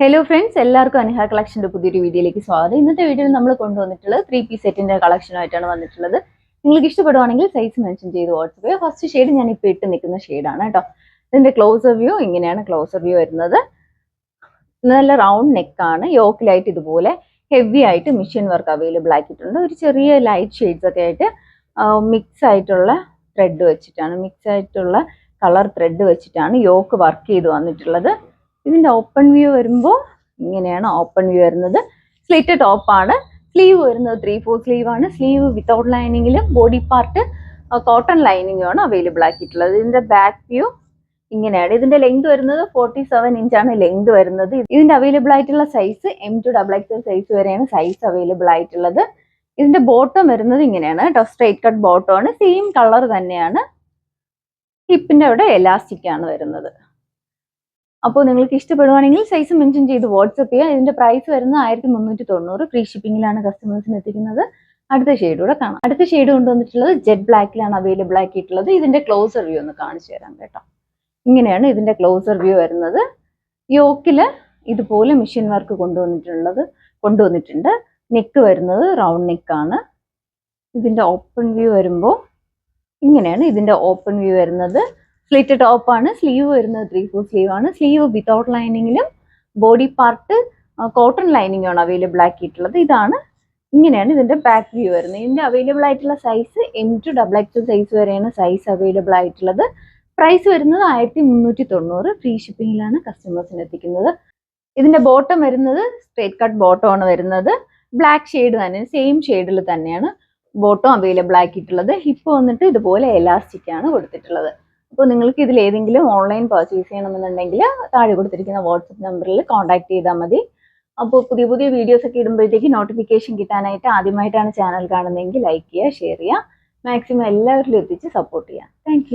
Hello friends എല്ലാവർക്കും അനിഹ കളക്ഷന്റെ പുതിയൊരു വീഡിയോയിലേക്ക് സ്വാഗതം. ഇന്നത്തെ വീഡിയോയിൽ നമ്മൾ കൊണ്ടുവന്നിട്ടുള്ളത് ത്രീ പീസ് സെറ്റിന്റെ കളക്ഷനായിട്ടാണ് വന്നിട്ടുള്ളത്. നിങ്ങൾക്ക് ഇഷ്ടപ്പെടുവാണെങ്കിൽ സൈസ് മെൻഷൻ ചെയ്ത് വാട്സപ്പ് ചെയ്യുക. ഫസ്റ്റ് ഷെയ്ഡ് ഞാൻ ഇപ്പോൾ ഇട്ട് നിൽക്കുന്ന ഷെയ്ഡാണ് കേട്ടോ. ഇതിന്റെ ക്ലോസർ വ്യൂ ഇങ്ങനെയാണ് ക്ലോസർ വ്യൂ വരുന്നത്. നല്ല റൗണ്ട് നെക്കാണ് യോക്കിലായിട്ട് ഇതുപോലെ ഹെവി ആയിട്ട് മിഷീൻ വർക്ക് അവൈലബിൾ ആക്കിയിട്ടുണ്ട്. ഒരു ചെറിയ ലൈറ്റ് ഷെയ്ഡ്സ് ഒക്കെ ആയിട്ട് മിക്സ് ആയിട്ടുള്ള ത്രെഡ് വെച്ചിട്ടാണ് മിക്സ് ആയിട്ടുള്ള കളർ ത്രെഡ് വെച്ചിട്ടാണ് യോക്ക് വർക്ക് ചെയ്ത് വന്നിട്ടുള്ളത്. ഇതിന്റെ ഓപ്പൺ വ്യൂ വരുമ്പോൾ ഇങ്ങനെയാണ് ഓപ്പൺ വ്യൂ വരുന്നത്. സ്ലിറ്റ് ടോപ്പാണ് സ്ലീവ് വരുന്നത് ത്രീ ഫോർ സ്ലീവ് ആണ്. സ്ലീവ് വിത്തൗട്ട് ലൈനിങ്ങിലും ബോഡി പാർട്ട് കോട്ടൺ ലൈനിങ്ങും ആണ് അവൈലബിൾ ആക്കിയിട്ടുള്ളത്. ഇതിന്റെ ബാക്ക് വ്യൂ ഇങ്ങനെയാണ്. ഇതിന്റെ ലെങ്ത് വരുന്നത് ഫോർട്ടി സെവൻ ഇഞ്ചാണ് ലെങ്ത് വരുന്നത്. ഇതിന്റെ അവൈലബിൾ ആയിട്ടുള്ള size M to double XL size വരെയാണ് സൈസ് അവൈലബിൾ ആയിട്ടുള്ളത്. ഇതിന്റെ ബോട്ടം വരുന്നത് ഇങ്ങനെയാണ് കേട്ടോ. സ്ട്രേറ്റ് കട്ട് ബോട്ടം ആണ്. സെയിം കളർ തന്നെയാണ്. ഹിപ്പിന്റെ അവിടെ എലാസ്റ്റിക് ആണ് വരുന്നത്. അപ്പോൾ നിങ്ങൾക്ക് ഇഷ്ടപ്പെടുവാണെങ്കിൽ സൈസ് മെൻഷൻ ചെയ്ത് വാട്സപ്പ് ചെയ്യുക ഇതിന്റെ പ്രൈസ് വരുന്നത് ആയിരത്തി മുന്നൂറ്റി തൊണ്ണൂറ് ഫ്രീ ഷിപ്പിംഗിലാണ് കസ്റ്റമേഴ്സിന് എത്തിക്കുന്നത്. അടുത്ത ഷെയ്ഡ് കൂടെ കാണാം. അടുത്ത ഷെയ്ഡ് കൊണ്ടുവന്നിട്ടുള്ളത് ജെറ്റ് ബ്ലാക്കിലാണ് അവൈലബിൾ ആക്കിയിട്ടുള്ളത്. ഇതിന്റെ ക്ലോസർ വ്യൂ ഒന്ന് കാണിച്ചു തരാം കേട്ടോ. ഇങ്ങനെയാണ് ഇതിന്റെ ക്ലോസർ വ്യൂ വരുന്നത്. യോക്കിൽ ഇതുപോലെ മെഷീൻ വർക്ക് കൊണ്ടുവന്നിട്ടുള്ളത് കൊണ്ടുവന്നിട്ടുണ്ട് നെക്ക് വരുന്നത് റൗണ്ട് നെക്കാണ് ഇതിന്റെ ഓപ്പൺ വ്യൂ വരുമ്പോൾ ഇങ്ങനെയാണ് ഇതിന്റെ ഓപ്പൺ വ്യൂ വരുന്നത്. സ്ലിറ്റ് ടോപ്പാണ് സ്ലീവ് വരുന്നത് ത്രീ ഫോർ സ്ലീവ് ആണ്. സ്ലീവ് വിത്തൗട്ട് ലൈനിങ്ങിലും ബോഡി പാർട്ട് കോട്ടൺ ലൈനിങ്ങാണ് അവൈലബിൾ ആക്കിയിട്ടുള്ളത്. ഇതാണ് ഇങ്ങനെയാണ് ഇതിന്റെ ബാക്ക് വ്യൂ വരുന്നത്. ഇതിന്റെ അവൈലബിൾ ആയിട്ടുള്ള size M to double X size വരെയാണ് സൈസ് അവൈലബിൾ ആയിട്ടുള്ളത്. പ്രൈസ് വരുന്നത് ആയിരത്തി മുന്നൂറ്റി തൊണ്ണൂറ് ഫ്രീ ഷിപ്പിങ്ങിലാണ് കസ്റ്റമേഴ്സിന് എത്തിക്കുന്നത്. ഇതിന്റെ ബോട്ടം വരുന്നത് സ്ട്രേറ്റ് കട്ട് ബോട്ടം ആണ് വരുന്നത്. ബ്ലാക്ക് ഷെയ്ഡ് തന്നെ സെയിം ഷെയ്ഡിൽ തന്നെയാണ് ബോട്ടം അവൈലബിൾ ആക്കിയിട്ടുള്ളത്. ഹിപ്പ് വന്നിട്ട് ഇതുപോലെ എലാസ്റ്റിക് ആണ് കൊടുത്തിട്ടുള്ളത്. അപ്പോൾ നിങ്ങൾക്ക് ഇതിൽ ഏതെങ്കിലും ഓൺലൈൻ പർച്ചേസ് ചെയ്യണമെന്നുണ്ടെങ്കിൽ താഴെ കൊടുത്തിരിക്കുന്ന വാട്സപ്പ് നമ്പറിൽ കോൺടാക്ട് ചെയ്താൽ മതി. അപ്പോൾ പുതിയ പുതിയ വീഡിയോസ് ഒക്കെ ഇടുമ്പോഴത്തേക്ക് നോട്ടിഫിക്കേഷൻ കിട്ടാനായിട്ട് ആദ്യമായിട്ടാണ് ചാനൽ കാണുന്നതെങ്കിൽ ലൈക്ക് ചെയ്യുക ഷെയർ ചെയ്യുക. മാക്സിമം എല്ലാവരിലും എത്തിച്ച് സപ്പോർട്ട് ചെയ്യുക. താങ്ക്